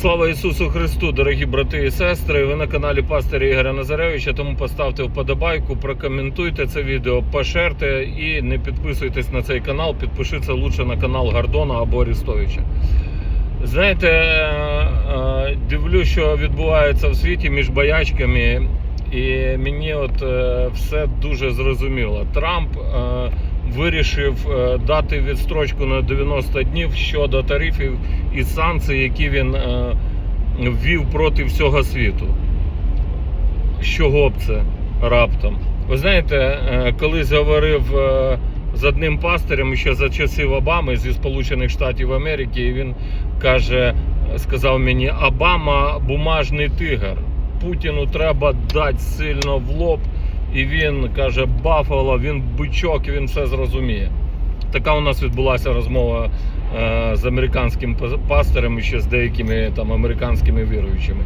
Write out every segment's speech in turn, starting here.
Слава Ісусу Христу, дорогі брати і сестри. Ви на каналі Пастора Ігоря Назаревича, тому поставте вподобайку, прокоментуйте це відео, пошерте і не підписуйтесь на цей канал. Підпишіться лучше на канал Гордона або Арестовича. Знаєте, е, дивлюсь, що відбувається в світі між боячками, і мені от е, все дуже зрозуміло. Трамп е, вирішив е, дати відстрочку на 90 днів щодо тарифів і санкцій, які він е, ввів проти всього світу. Чого б це раптом? Ви знаєте, е, колись говорив з одним пастирем ще за часів Обами зі Сполучених Штатів Америки, і він каже, сказав мені: Обама бумажний тигр. Путіну треба дати сильно в лоб. І він каже: Баффало, він бичок, він все зрозуміє. Така у нас відбулася розмова е, з американським пас- пастором і ще з деякими там американськими віруючими.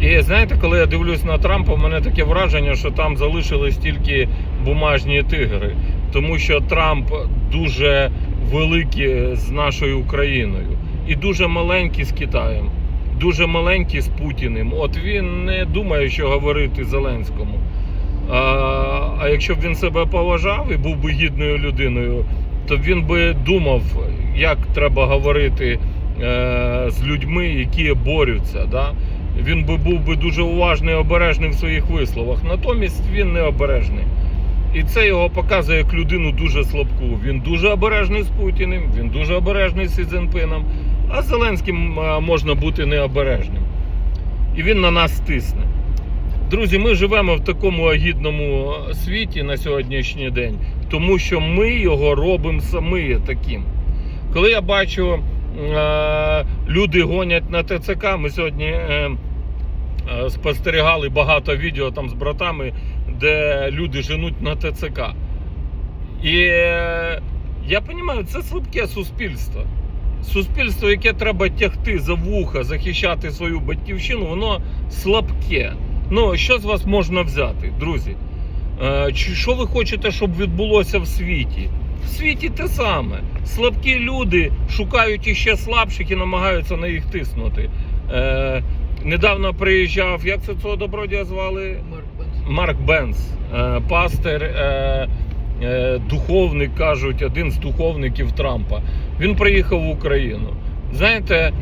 І знаєте, коли я дивлюсь на Трампа, в мене таке враження, що там залишились тільки бумажні тигри, тому що Трамп дуже великий з нашою Україною і дуже маленький з Китаєм, дуже маленький з Путіним. От він не думає, що говорити Зеленському. А, а якщо б він себе поважав і був би гідною людиною, то він би думав, як треба говорити е, з людьми, які борються. Да? Він би був би дуже уважний і обережний в своїх висловах. Натомість він не обережний. І це його показує як людину дуже слабку. Він дуже обережний з Путіним, він дуже обережний з Сі Цзіньпином, а з Зеленським е, можна бути необережним. І він на нас тисне. Друзі, ми живемо в такому агідному світі на сьогоднішній день, тому що ми його робимо самі таким. Коли я бачу, е, люди гонять на ТЦК, ми сьогодні е, е, спостерігали багато відео там з братами, де люди женуть на ТЦК. І е, я розумію, це слабке суспільство. Суспільство, яке треба тягти за вуха, захищати свою батьківщину, воно слабке. Ну, що з вас можна взяти, друзі? Е, чи що ви хочете, щоб відбулося в світі? В світі те саме. Слабкі люди шукають іще слабших і намагаються на їх тиснути. Е, недавно приїжджав, як це цього добродія звали? Марк Бенс. Марк Бенц, е, пастир, е, е, духовник, кажуть, один з духовників Трампа. Він приїхав в Україну. Знаєте,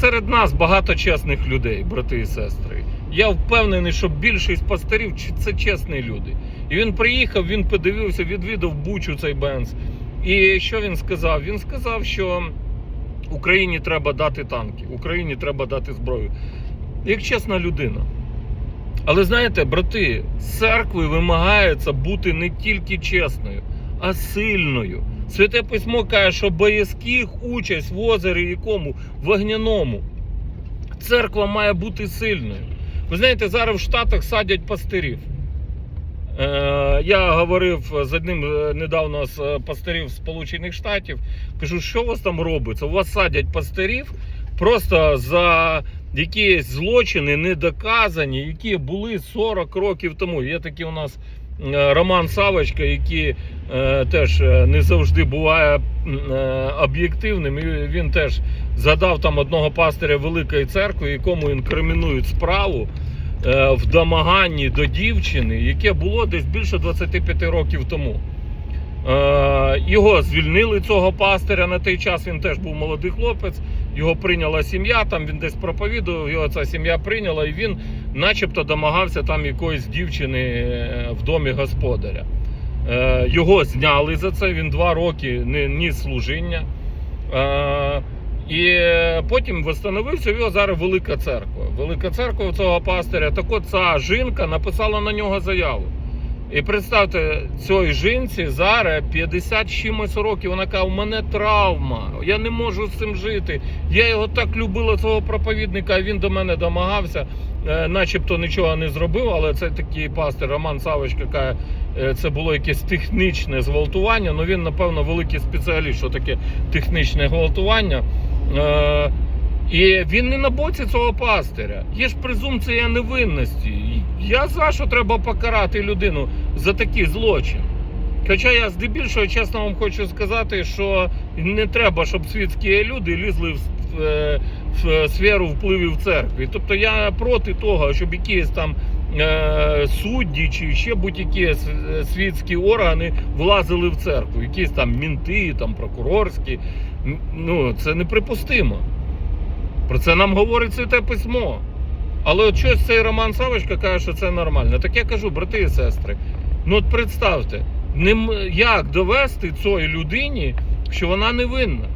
серед нас багато чесних людей, брати і сестри. Я впевнений, що більшість пастирів це чесні люди. І він приїхав, він подивився, відвідав Бучу цей Бенц. І що він сказав? Він сказав, що Україні треба дати танки, Україні треба дати зброю. Як чесна людина. Але знаєте, брати, з церкви вимагається бути не тільки чесною, а сильною. Святе письмо каже, що боязких участь в озері якому вогняному. Церква має бути сильною. Ви знаєте, зараз в Штатах садять пастирів. Е, я говорив з одним е, недавно з е, пастирів Сполучених Штатів. Кажу, що у вас там робиться? У вас садять пастирів просто за якісь злочини недоказані, які були 40 років тому. Є такий у нас Роман Савочка, який теж не завжди буває об'єктивним. І він теж згадав там одного пастиря Великої церкви, якому інкримінують справу е, в домаганні до дівчини, яке було десь більше 25 років тому. Е, Його звільнили цього пастиря на той час. Він теж був молодий хлопець. Його прийняла сім'я. Там він десь проповідував. Його ця сім'я прийняла, і він, начебто, домагався там якоїсь дівчини е, в домі господаря. Е, Його зняли за це. Він два роки не ніс служіння. Е, І потім встановився його зараз велика церква. Велика церква цього пастиря. Так от ця жінка написала на нього заяву. І представте, цій жінці зараз 50 чимось років. Вона каже, у мене травма, я не можу з цим жити. Я його так любила, цього проповідника, він до мене домагався, е, начебто нічого не зробив, але це такий пастир Роман Савочка каже, е, це було якесь технічне зґвалтування. Ну він, напевно, великий спеціаліст, що таке технічне гвалтування. Е, І він не на боці цього пастиря. Є ж презумпція невинності. Я за що треба покарати людину за такий злочин. Хоча я здебільшого чесно вам хочу сказати, що не треба, щоб світські люди лізли в, е, в сферу впливів церкви. Тобто я проти того, щоб якісь там судді чи ще будь-які світські органи влазили в церкву, якісь там мінти, там прокурорські. Ну, це неприпустимо. Про це нам говорить святе письмо. Але от щось цей Роман Савочка каже, що це нормально. Так я кажу, брати і сестри, ну от представте, як довести цій людині, що вона невинна.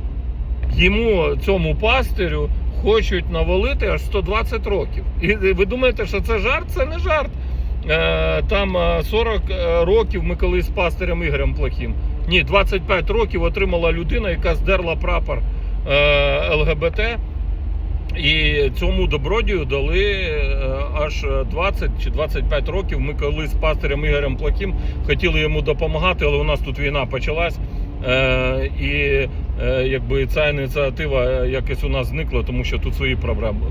Йому, цьому пастирю, хочуть навалити аж 120 років. І ви думаєте, що це жарт? Це не жарт. Е, Там е, 40 років ми колись з пастирем Ігорем Плохим. Ні, 25 років отримала людина, яка здерла прапор е, ЛГБТ. І цьому добродію дали е, аж 20 чи 25 років. Ми коли з пастирем Ігорем Плохим хотіли йому допомагати, але у нас тут війна почалась. Е, і е, якби ця ініціатива е, якось у нас зникла, тому що тут свої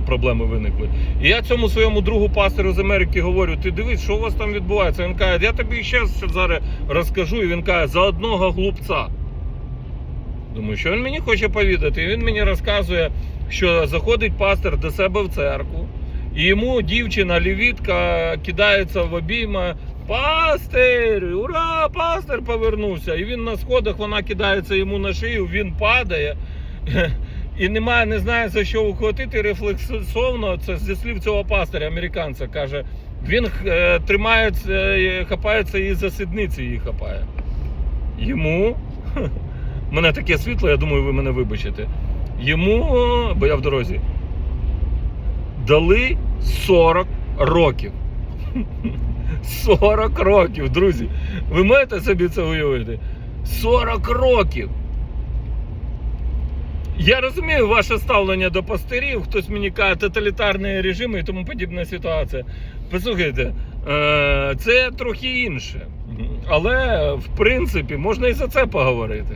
проблеми, виникли. І я цьому своєму другу пастиру з Америки говорю: ти дивись, що у вас там відбувається. Він каже, я тобі ще зараз розкажу. І він каже, за одного глупця. Думаю, що він мені хоче повідати. І він мені розказує, що заходить пастир до себе в церкву, і йому дівчина лівітка кидається в обійма. Пастир! Ура! Пастир повернувся! І він на сходах вона кидається йому на шию, він падає. І немає, не знає за що ухватити рефлексовно. Це зі слів цього пастиря, американця, каже. Він е, тримається, е, хапається і за сідниці її хапає. Йому мене таке світло, я думаю, ви мене вибачите. Йому, бо я в дорозі, дали 40 років. 40 років, друзі. Ви можете собі це уявити? 40 років. Я розумію ваше ставлення до пастирів, хтось мені каже тоталітарні режими і тому подібна ситуація. Послухайте, е, це трохи інше. Але в принципі можна і за це поговорити.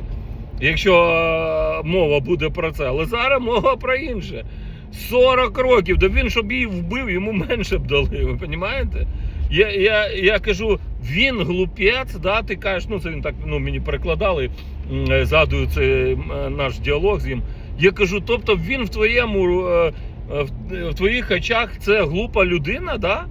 Якщо е, мова буде про це. Але зараз мова про інше. 40 років, да він, щоб її вбив, йому менше б дали. Ви розумієте? Я, я, я кажу, він глупець, да, ти кажеш, ну це він так ну, мені перекладали, е, згадую це е, наш діалог з ним. Я кажу, тобто він в твоєму е, в, твоїх очах це глупа людина, да?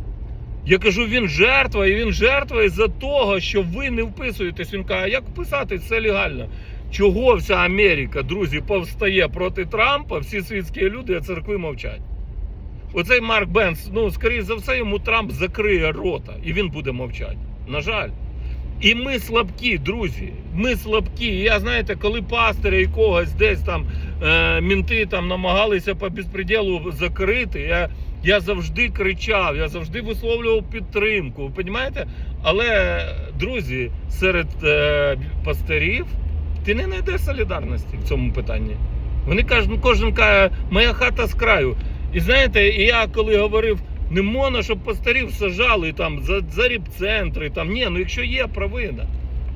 Я кажу, він жертва, і він жертва із-за того, що ви не вписуєтесь. Він каже, як вписатись, це легально. Чого вся Америка, друзі, повстає проти Трампа, всі світські люди, а церкви мовчать. Оцей Марк Бенс, ну, скоріше за все, йому Трамп закриє рота, і він буде мовчати. На жаль. І ми слабкі, друзі. Ми слабкі. І Я знаєте, коли пастиря якогось десь там е, мінти там намагалися по безпреділу закрити, я, я завжди кричав, я завжди висловлював підтримку. Ви розумієте? Але, друзі, серед е, пастирів ти не знайдеш солідарності в цьому питанні. Вони кажуть, кожен каже, моя хата з краю. І знаєте, і я коли говорив, не можна, щоб пастирів сажали там за, за рібцентри, там ні, ну якщо є провина.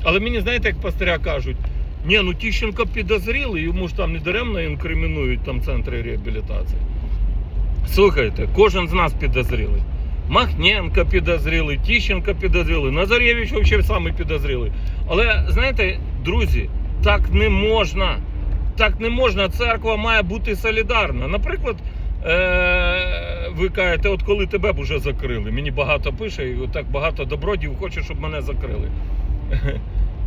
Але мені знаєте, як пастиря кажуть, ні, ну Тіщенко підозрілий, йому ж там не даремно інкримінують там центри реабілітації. Слухайте, кожен з нас підозрілий. Махненко підозрілий, Тіщенко підозрілий, Назарєвич взагалі самий підозрілий. Але знаєте, друзі, так не можна. Так не можна. Церква має бути солідарна. Наприклад, е- ви кажете, от коли тебе б уже закрили. Мені багато пише, і так багато добродів хоче, щоб мене закрили.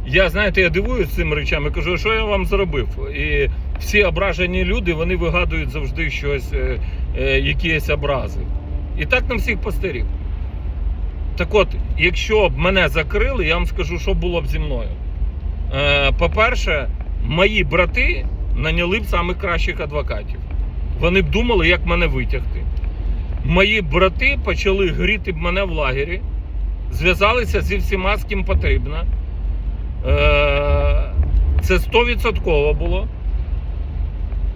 Я знаєте, я дивуюсь цим речам і кажу, що я вам зробив? І всі ображені люди вони вигадують завжди щось, е, е, якісь образи. І так на всіх пастирів. Так от, якщо б мене закрили, я вам скажу, що було б зі мною. Е, По-перше, мої брати наняли б самих кращих адвокатів. Вони б думали, як мене витягти. Мої брати почали гріти б мене в лагері, зв'язалися зі всіма, з ким потрібно. Е, Це 100% було.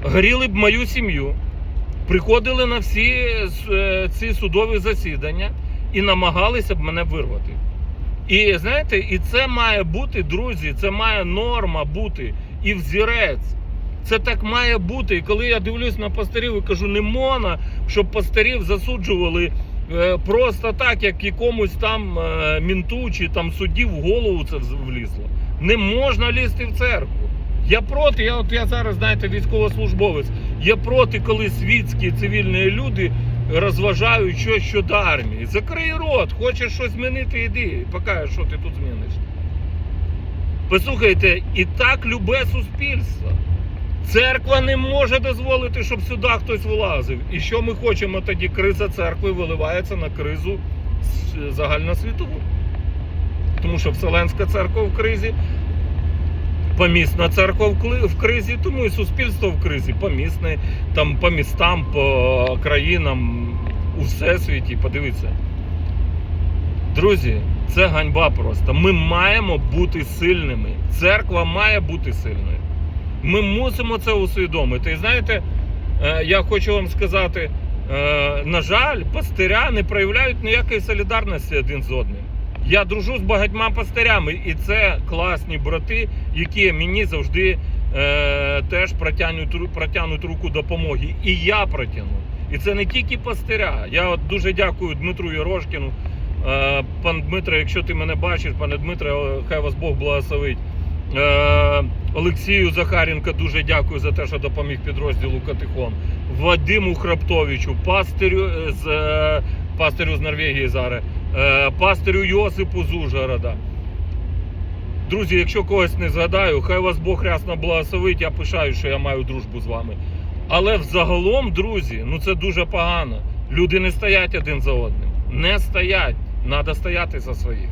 Гріли б мою сім'ю, приходили на всі е, ці судові засідання і намагалися б мене вирвати. І знаєте, і це має бути, друзі, це має норма бути і взірець. Це так має бути. І коли я дивлюсь на пастирів і кажу, не можна, щоб пастирів засуджували е, просто так, як якомусь там е, мінту чи там судді в голову це влізло. Не можна лізти в церкву. Я проти, я от я зараз, знаєте, військовослужбовець. Я проти, коли світські цивільні люди розважають щось щодо армії. Закрий рот, хочеш щось змінити, іди, покажеш, що ти тут зміниш. Послухайте, і так любе суспільство. Церква не може дозволити, щоб сюди хтось влазив. І що ми хочемо тоді? Криза церкви виливається на кризу загальносвітову. Тому що Вселенська церква в кризі, помісна церква в кризі, тому і суспільство в кризі, помісне, там по містам, по країнам, у всесвіті. Подивіться. Друзі, це ганьба просто. Ми маємо бути сильними. Церква має бути сильною. Ми мусимо це усвідомити. І знаєте, е, я хочу вам сказати: е, на жаль, пастиря не проявляють ніякої солідарності один з одним. Я дружу з багатьма пастирями, і це класні брати, які мені завжди е, теж протягнуть, протягнуть руку допомоги. І я протягну. І це не тільки пастиря. Я от дуже дякую Дмитру Єрошкіну. Е, пан Дмитро, якщо ти мене бачиш, пане Дмитре, хай вас Бог благословить. Е, Олексію Захаренко дуже дякую за те, що допоміг підрозділу Катихон. Вадиму Храптовичу, пастирю е, з е, пастирю з Норвегії зараз, пастирю Йосипу з Ужгорода. Друзі, якщо когось не згадаю, хай вас Бог рясно благословить. Я пишаю, що я маю дружбу з вами. Але взагалом, друзі, ну це дуже погано. Люди не стоять один за одним. Не стоять. Треба стояти за своїх.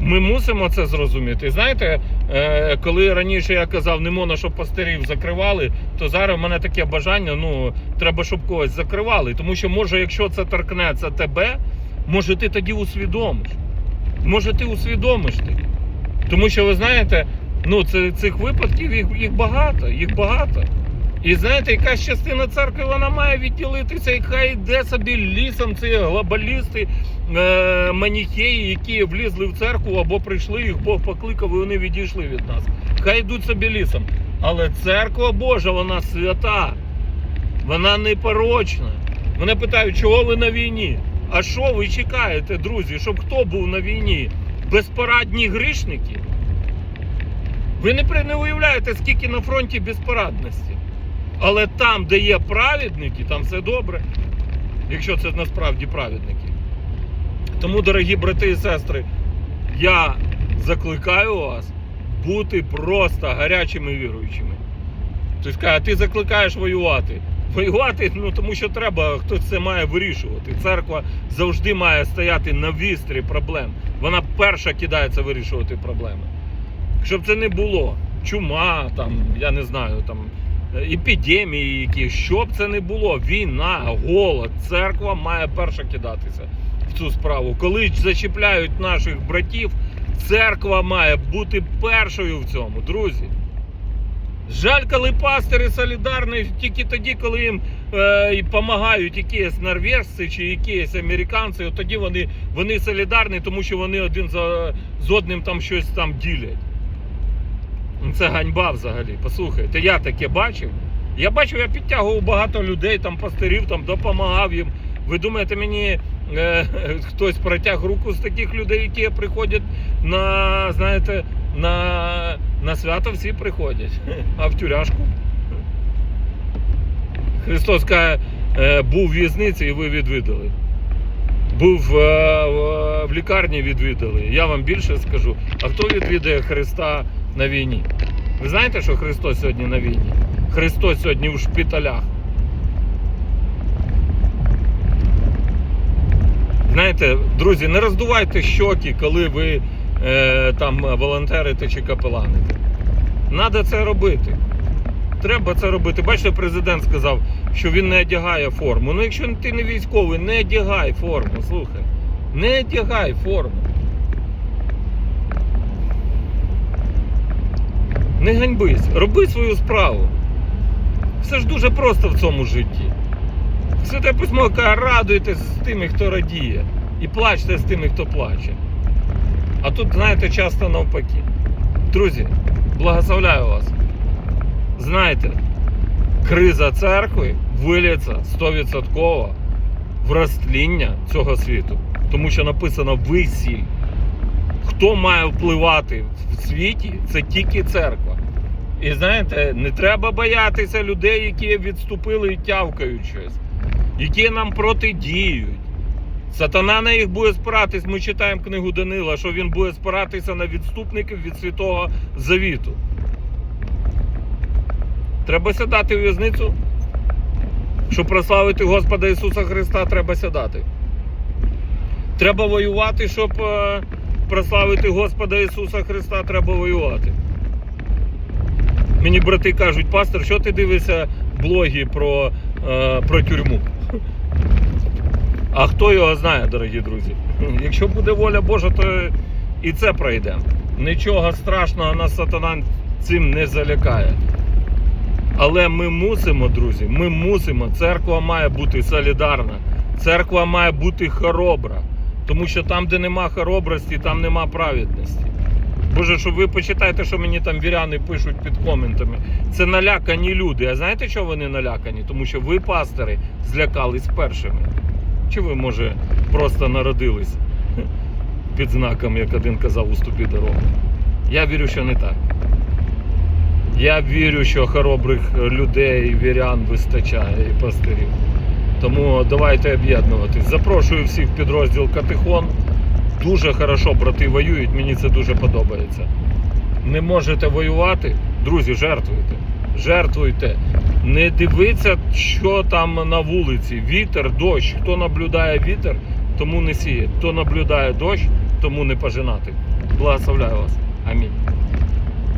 Ми мусимо це зрозуміти. Знаєте, е, коли раніше я казав, не можна, щоб пастирів закривали, то зараз в мене таке бажання, ну, треба, щоб когось закривали. Тому що, може, якщо це торкнеться тебе, може ти тоді усвідомиш. Може, ти усвідомиш тоді. Тому що ви знаєте, ну, це, цих випадків їх, їх багато, їх багато. І знаєте, якась частина церкви вона має відділитися, і хай йде собі лісом ці глобалісти, е, маніхеї, які влізли в церкву або прийшли, їх Бог покликав, і вони відійшли від нас. Хай йдуть собі лісом. Але церква Божа, вона свята, вона непорочна. Мене питають, чого ви на війні? А що ви чекаєте, друзі, щоб хто був на війні? Безпорадні грішники? Ви не, не уявляєте, скільки на фронті безпорадності. Але там, де є праведники, там все добре. Якщо це насправді праведники. Тому, дорогі брати і сестри, я закликаю вас бути просто гарячими віруючими. Тобто, каже, ти закликаєш воювати. Воювати, ну тому що треба, хтось це має вирішувати. Церква завжди має стояти на вістрі проблем. Вона перша кидається вирішувати проблеми. Щоб це не було чума, там, я не знаю, там епідемії, які, що б це не було, війна, голод, церква має перша кидатися в цю справу. Коли зачіпляють наших братів, церква має бути першою в цьому, друзі. Жаль, коли пастири солідарні тільки тоді, коли їм е, допомагають якісь норвежці чи якісь американці, от тоді вони, вони солідарні, тому що вони один за, з одним там щось там ділять. Ну, Це ганьба взагалі. Послухайте, я таке бачив. Я бачив, я підтягував багато людей, там пастирів, там допомагав їм. Ви думаєте, мені е, хтось протяг руку з таких людей, які приходять на, знаєте, на, на свято всі приходять, а в тюряшку. Христос каже, е, був в в'язниці і ви відвідали. Був е, в лікарні відвідали. Я вам більше скажу. А хто відвідає Христа на війні? Ви знаєте, що Христос сьогодні на війні? Христос сьогодні в шпиталях. Знаєте, друзі, не роздувайте щоки, коли ви е, там волонтерите чи капеланите. Треба це робити. Треба це робити. Бачите, президент сказав, що він не одягає форму. Ну, якщо ти не військовий, не одягай форму. Слухай, не одягай форму. Не ганьбись, роби свою справу. Все ж дуже просто в цьому житті. Святе письмо каже, радуйтесь з тими, хто радіє, і плачте з тими, хто плаче. А тут, знаєте, часто навпаки. Друзі, благословляю вас. Знаєте, криза церкви виліться 100% в розтління цього світу. Тому що написано ви сіль. Хто має впливати в світі, це тільки церква. І знаєте, не треба боятися людей, які відступили і тявкають щось, які нам протидіють. Сатана на їх буде спиратись. Ми читаємо книгу Данила, що він буде спиратися на відступників від святого завіту. Треба сідати в в'язницю. Щоб прославити Господа Ісуса Христа, треба сідати. Треба воювати, щоб е, прославити Господа Ісуса Христа, треба воювати. Мені брати кажуть, пастор, що ти дивишся блоги про, е, про тюрму? А хто його знає, дорогі друзі? Якщо буде воля Божа, то і це пройде. Нічого страшного нас сатана цим не залякає. Але ми мусимо, друзі, ми мусимо. Церква має бути солідарна, церква має бути хоробра. Тому що там, де нема хоробрості, там нема праведності. Боже, що ви почитайте, що мені там віряни пишуть під коментами. Це налякані люди. А знаєте, чого вони налякані? Тому що ви, пастори, злякались першими. Чи ви, може, просто народились під знаком, як один казав, уступі дорогу? Я вірю, що не так. Я вірю, що хоробрих людей, вірян вистачає і пастирів. Тому давайте об'єднуватись. Запрошую всіх в підрозділ Катихон. Дуже хорошо брати воюють, мені це дуже подобається. Не можете воювати, друзі, жертвуйте. Жертвуйте. Не дивіться, що там на вулиці. Вітер, дощ. Хто наблюдає вітер, тому не сіє. Хто наблюдає дощ, тому не пожинати. Благословляю вас. Амінь.